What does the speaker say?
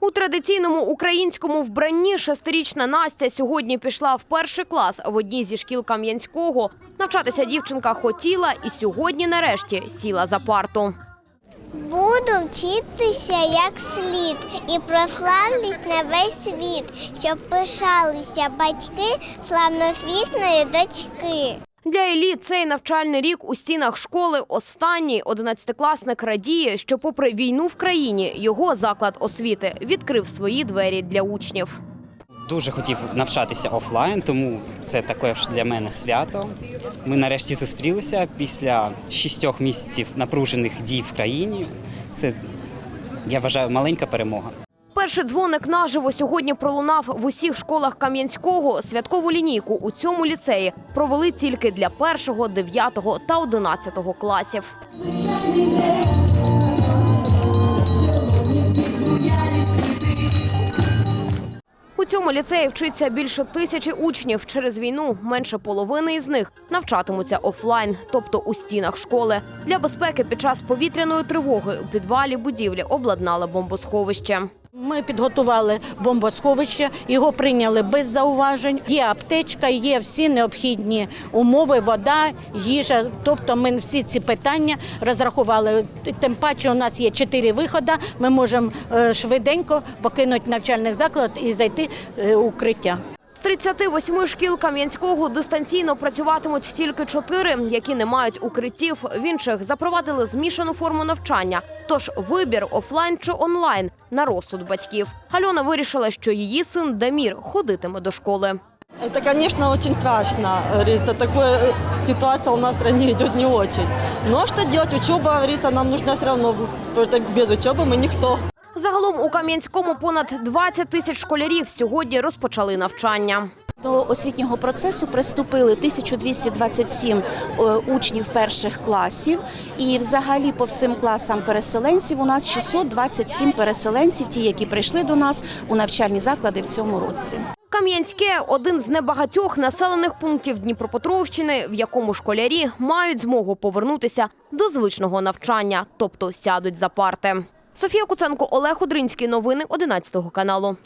У традиційному українському вбранні шестирічна Настя сьогодні пішла в перший клас в одній зі шкіл Кам'янського. Навчатися дівчинка хотіла і сьогодні, нарешті, сіла за парту. Буду вчитися як слід і прославлюсь на весь світ, щоб пишалися батьки славнозвісної дочки. Для Елі цей навчальний рік у стінах школи останній одинадцятикласник радіє, що, попри війну в країні, його заклад освіти відкрив свої двері для учнів. Дуже хотів навчатися офлайн, тому це також для мене свято. Ми нарешті зустрілися після шістьох місяців напружених дій в країні. Це я вважаю маленька перемога. Перший дзвоник наживо сьогодні пролунав в усіх школах Кам'янського. Святкову лінійку у цьому ліцеї провели тільки для першого, дев'ятого та одинадцятого класів. У цьому ліцеї вчиться більше тисячі учнів. Через війну менше половини із них навчатимуться офлайн, тобто у стінах школи. Для безпеки під час повітряної тривоги у підвалі будівлі обладнали бомбосховище. Ми підготували бомбосховище, його прийняли без зауважень. Є аптечка, є всі необхідні умови, вода, їжа. Тобто ми всі ці питання розрахували. Тим паче у нас є чотири виходи. Ми можемо е, швиденько покинути навчальний заклад і зайти в укриття. З 38 шкіл Кам'янського дистанційно працюватимуть тільки чотири, які не мають укриттів. В інших запровадили змішану форму навчання. Тож вибір офлайн чи онлайн на розсуд батьків. Альона вирішила, що її син Дамір ходитиме до школи. Это, конечно, очень страшно. Говорится, такая э, ситуация у нас в стране идет не очень. Но что делать? Учеба, говорится, нам нужна все равно, потому что без учебы мы никто. Загалом у Кам'янському понад 20 тисяч школярів сьогодні розпочали навчання. До освітнього процесу приступили 1227 е, учнів перших класів, і взагалі по всім класам переселенців у нас 627 переселенців, ті, які прийшли до нас у навчальні заклади в цьому році. Кам'янське один з небагатьох населених пунктів Дніпропетровщини, в якому школярі мають змогу повернутися до звичного навчання, тобто сядуть за парти. Софія Куценко, Олег Удринський. Новини 11 каналу.